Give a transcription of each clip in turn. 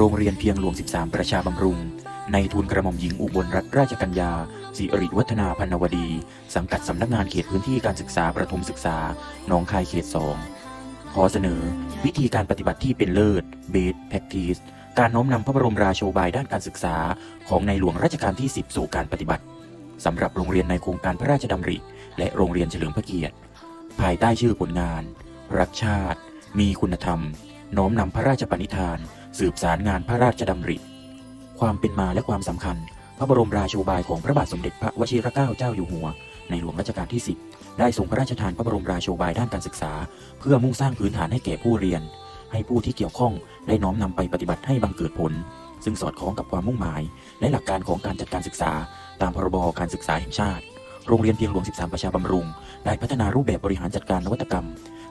รงเรียนเพียงหลวง 13 ประชาบำรุง ในทุนกระหม่อมหญิงอุบลรัตนราชกัญญาสิริวัฒนาพันวดี สังกัดสำนักงานเขตพื้นที่การศึกษาประถมศึกษาหนองคายเขต 2 ขอเสนอ วิธีการปฏิบัติที่เป็นเลิศ Best Practice การน้อมนำพระบรมราโชบายด้านการศึกษา ของในหลวงรัชกาลที่ 10 สู่การปฏิบัติสำหรับโรงเรียนในโครงการพระราชดำริ และโรงเรียนเฉลิมพระเกียรติ ภายใต้ชื่อผลงาน รักชาติ มีคุณธรรม น้อมนำพระราชปณิธาน สืบสารงานพระราชดำริ ความเป็นมาและความสำคัญ พระบรมราโชบายของพระบาทสมเด็จพระวชิรเกล้าเจ้าอยู่หัว ในหลวงรัชกาลที่ 10 ได้ทรงพระราชทานพระบรมราโชบายด้านการศึกษา เพื่อมุ่งสร้างพื้นฐานให้แก่ผู้เรียน ให้ผู้ที่เกี่ยวข้องได้น้อมนำไปปฏิบัติให้บังเกิดผล ซึ่งสอดคล้องกับความมุ่งหมาย และหลักการของการจัดการศึกษา ตามพรบการศึกษาแห่งชาติ โรงเรียนเพียงหลวง 13 ประชาบำรุง ได้พัฒนารูปแบบบริหารจัดการนวัตกรรม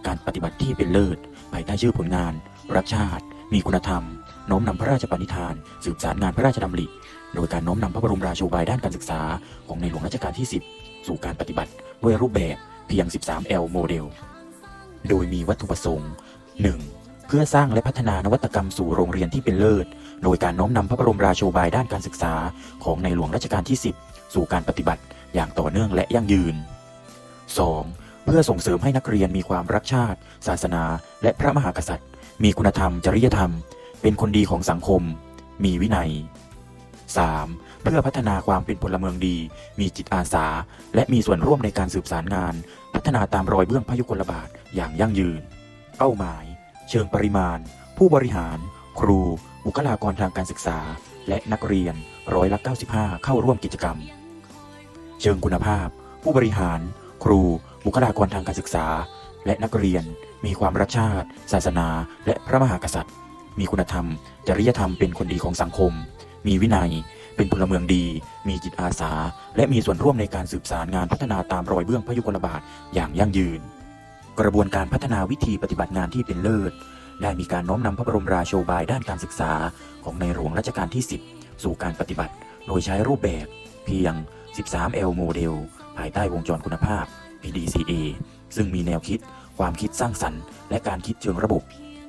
การปฏิบัติที่เป็นเลิศภายใต้ชื่อผลงาน รักชาติ มีคุณธรรม น้อมนำพระราชปณิธาน สืบสารงานพระราชดำริ โดยการน้อมนำพระบรมราโชบายด้านการศึกษา ของในหลวงรัชกาลที่ 10 สู่การปฏิบัติด้วยรูปแบบเพียง 13L โมเดล โดยมีวัตถุประสงค์ 1. เพื่อสร้างและพัฒนานวัตกรรมสู่โรงเรียนที่เป็นเลิศ โดยการน้อมนำพระบรมราโชบายด้านการศึกษา ของในหลวงรัชกาลที่ 10 สู่การปฏิบัติอย่างต่อเนื่องและยั่งยืน 2. เพื่อส่งเสริมให้นักเรียนมีความรักชาติ ศาสนา และพระมหากษัตริย์ มีคุณธรรม จริยธรรม เป็นคนดีของสังคม มีวินัย 3. เพื่อพัฒนาความเป็นพลเมืองดี มีจิตอาสา และมีส่วนร่วมในการสืบสารงาน พัฒนาตามรอยเบื้องพยุคลบาทอย่างยั่งยืน เป้าหมาย เชิงปริมาณ ผู้บริหาร ครู บุคลากรทางการศึกษา และนักเรียนร้อยละ95 เข้าร่วมกิจกรรม เชิงคุณภาพ ผู้บริหาร ครู บุคลากรทางการศึกษา และนักเรียน มีความรักชาติ ศาสนา และพระมหากษัตริย์ มีคุณธรรม จริยธรรมเป็นคนดีของสังคม มีวินัย เป็นพลเมืองดี มีจิตอาสา และมีส่วนร่วมในการสืบสารงานพัฒนาตามรอยเบื้องพระยุคลบาทอย่างยั่งยืน กระบวนการพัฒนาวิธีปฏิบัติงานที่เป็นเลิศ ได้มีการน้อมนำพระบรมราโชบายด้านการศึกษา ของในหลวงรัชกาลที่ 10 สู่การปฏิบัติ โดยใช้รูปแบบ เพียง 13L โมเดล ภายใต้วงจรคุณภาพ PDCA ซึ่งมีแนวคิด ความคิดสร้างสรรค์ และการคิดเชิงระบบ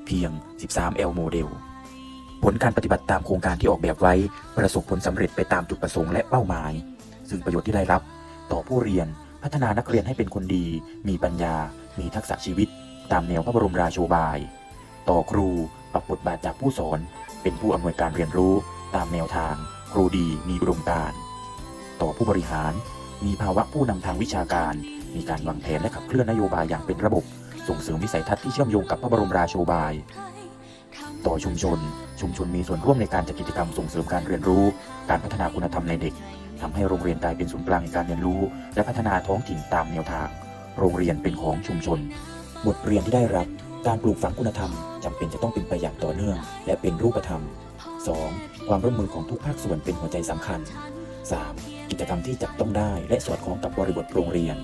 เพียง 13L โมเดล ผลการปฏิบัติตามโครงการที่ออกแบบไว้ ประสบผลสำเร็จไปตามจุดประสงค์และเป้าหมาย ซึ่งประโยชน์ที่ได้รับ ต่อผู้เรียนพัฒนานักเรียนให้เป็นคนดี มีปัญญา มีทักษะชีวิต ตามแนวพระบรมราโชบาย ต่อครูปรับบทบาทจากผู้สอน เป็นผู้อำนวยการเรียนรู้ ตามแนวทาง ครูดีมีอุดมการ ต่อผู้บริหาร มีภาวะผู้นำทางวิชาการ มีการวางแผนและขับเคลื่อนนโยบายอย่างเป็นระบบ ส่งเสริมวิสัยทัศน์ที่เชื่อมโยงกับพระบรมราโชบาย ต่อชุมชน ชุมชนมีส่วนร่วมในการจัดกิจกรรมส่งเสริมการเรียนรู้ การพัฒนาคุณธรรมในเด็กทำให้โรงเรียนกลายเป็นศูนย์กลางแห่งการเรียนรู้ และพัฒนาท้องถิ่นตามแนวทาง โรงเรียนเป็นของชุมชน บทเรียนที่ได้รับ การปลูกฝังคุณธรรมจำเป็นจะต้องเป็นไปอย่างต่อเนื่อง และเป็นรูปธรรม 2. ความร่วมมือของทุกภาคส่วนเป็นหัวใจสำคัญ 3. กิจกรรมที่จับต้องได้และสอดคล้องกับบริบทโรงเรียน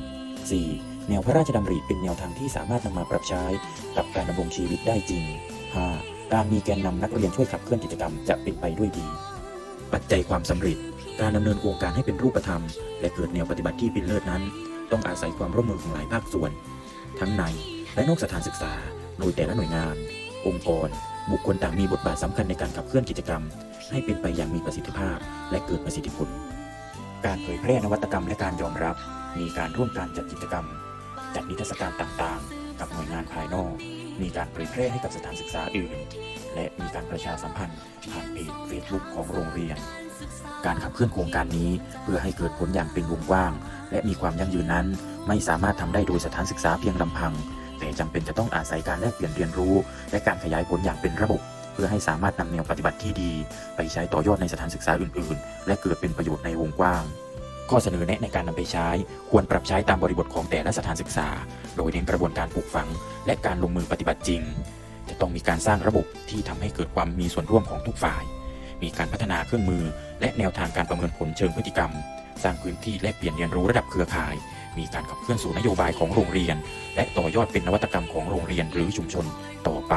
4. แนวพระราชดำริเป็นแนวทางที่สามารถนำมาปรับใช้กับการดำรงชีวิตได้จริง 5. การมีแกนนำนักเรียนช่วยขับเคลื่อนกิจกรรมจะเป็นไปด้วยดี ปัจจัยความสำเร็จ การดำเนินโครงการให้เป็นรูปธรรม และเกิดแนวปฏิบัติที่เป็นเลิศนั้น ต้องอาศัยความร่วมมือของหลายภาคส่วน ทั้งในและนอกสถานศึกษา โดยแต่ละหน่วยงาน องค์กร บุคคลต่างมีบทบาทสำคัญในการขับเคลื่อนกิจกรรม ให้เป็นไปอย่างมีประสิทธิภาพ และเกิดประสิทธิผล การเผยแพร่นวัตกรรมและการยอมรับ มีการร่วมการจัดกิจกรรม จัดนิทรรศการต่างๆ กับหน่วยงานภายนอก มีการเผยแพร่ให้กับสถานศึกษาอื่น และมีการประชาสัมพันธ์ผ่านเพจเฟซบุ๊กของโรงเรียน การขับเคลื่อนโครงการนี้ เพื่อให้เกิดผลอย่างเป็นวงกว้าง และมีความยั่งยืนนั้น ไม่สามารถทำได้โดยสถานศึกษาเพียงลำพัง แต่จำเป็นจะต้องอาศัยการแลกเปลี่ยนเรียนรู้ และการขยายผลอย่างเป็นระบบ เพื่อให้สามารถนำแนวปฏิบัติที่ดี ไปใช้ต่อยอดในสถานศึกษาอื่น ๆ และเกิดเป็นประโยชน์ในวงกว้างข้อเสนอแนะในการนำไปใช้ ควรปรับใช้ตามบริบทของแต่ละสถานศึกษา โดยเน้นกระบวนการปลูกฝัง และการลงมือปฏิบัติจริง จะต้องมีการสร้างระบบที่ทำให้เกิดความมีส่วนร่วมของทุกฝ่าย มีการพัฒนาเครื่องมือ และแนวทางการประเมินผลเชิงพฤติกรรม สร้างพื้นที่แลกเปลี่ยนเรียนรู้ระดับเครือข่าย มีการขับเคลื่อนสู่นโยบายของโรงเรียน และต่อยอดเป็นนวัตกรรมของโรงเรียนหรือชุมชนต่อไป